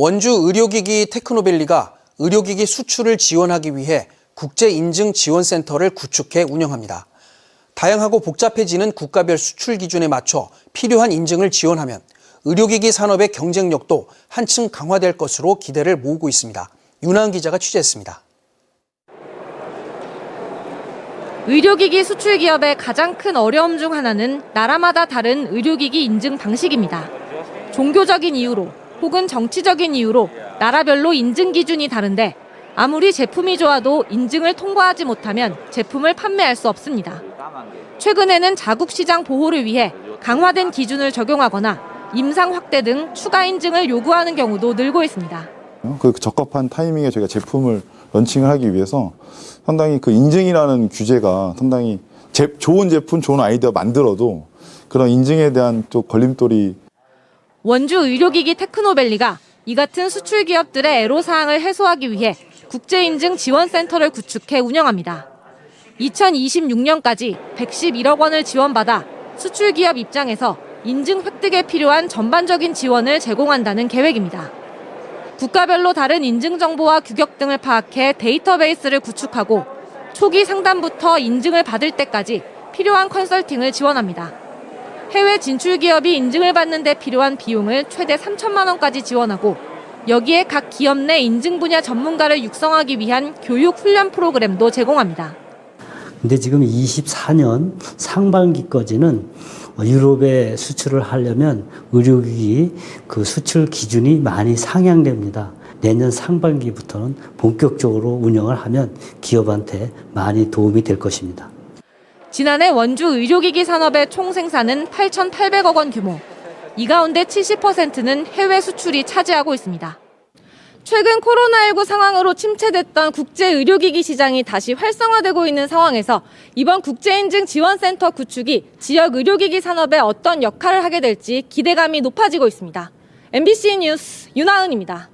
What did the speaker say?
원주 의료기기 테크노밸리가 의료기기 수출을 지원하기 위해 국제인증지원센터를 구축해 운영합니다. 다양하고 복잡해지는 국가별 수출 기준에 맞춰 필요한 인증을 지원하면 의료기기 산업의 경쟁력도 한층 강화될 것으로 기대를 모으고 있습니다. 윤하은 기자가 취재했습니다. 의료기기 수출 기업의 가장 큰 어려움 중 하나는 나라마다 다른 의료기기 인증 방식입니다. 종교적인 이유로 혹은 정치적인 이유로 나라별로 인증 기준이 다른데 아무리 제품이 좋아도 인증을 통과하지 못하면 제품을 판매할 수 없습니다. 최근에는 자국 시장 보호를 위해 강화된 기준을 적용하거나 임상 확대 등 추가 인증을 요구하는 경우도 늘고 있습니다. 그 적합한 타이밍에 저희가 제품을 런칭을 하기 위해서 상당히 그 인증이라는 규제가 상당히 제- 좋은 제품, 좋은 아이디어 만들어도 그런 인증에 대한 또 걸림돌이 원주 의료기기 테크노밸리가 이 같은 수출 기업들의 애로사항을 해소하기 위해 국제인증 지원센터를 구축해 운영합니다. 2026년까지 111억 원을 지원받아 수출 기업 입장에서 인증 획득에 필요한 전반적인 지원을 제공한다는 계획입니다. 국가별로 다른 인증 정보와 규격 등을 파악해 데이터베이스를 구축하고 초기 상담부터 인증을 받을 때까지 필요한 컨설팅을 지원합니다. 해외 진출 기업이 인증을 받는 데 필요한 비용을 최대 3천만 원까지 지원하고 여기에 각 기업 내 인증 분야 전문가를 육성하기 위한 교육 훈련 프로그램도 제공합니다. 근데 지금 24년 상반기까지는 유럽에 수출을 하려면 의료기기 그 수출 기준이 많이 상향됩니다. 내년 상반기부터는 본격적으로 운영을 하면 기업한테 많이 도움이 될 것입니다. 지난해 원주 의료기기 산업의 총 생산은 8,800억 원 규모. 이 가운데 70%는 해외 수출이 차지하고 있습니다. 최근 코로나19 상황으로 침체됐던 국제 의료기기 시장이 다시 활성화되고 있는 상황에서 이번 국제인증 지원센터 구축이 지역 의료기기 산업에 어떤 역할을 하게 될지 기대감이 높아지고 있습니다. MBC 뉴스 윤하은입니다.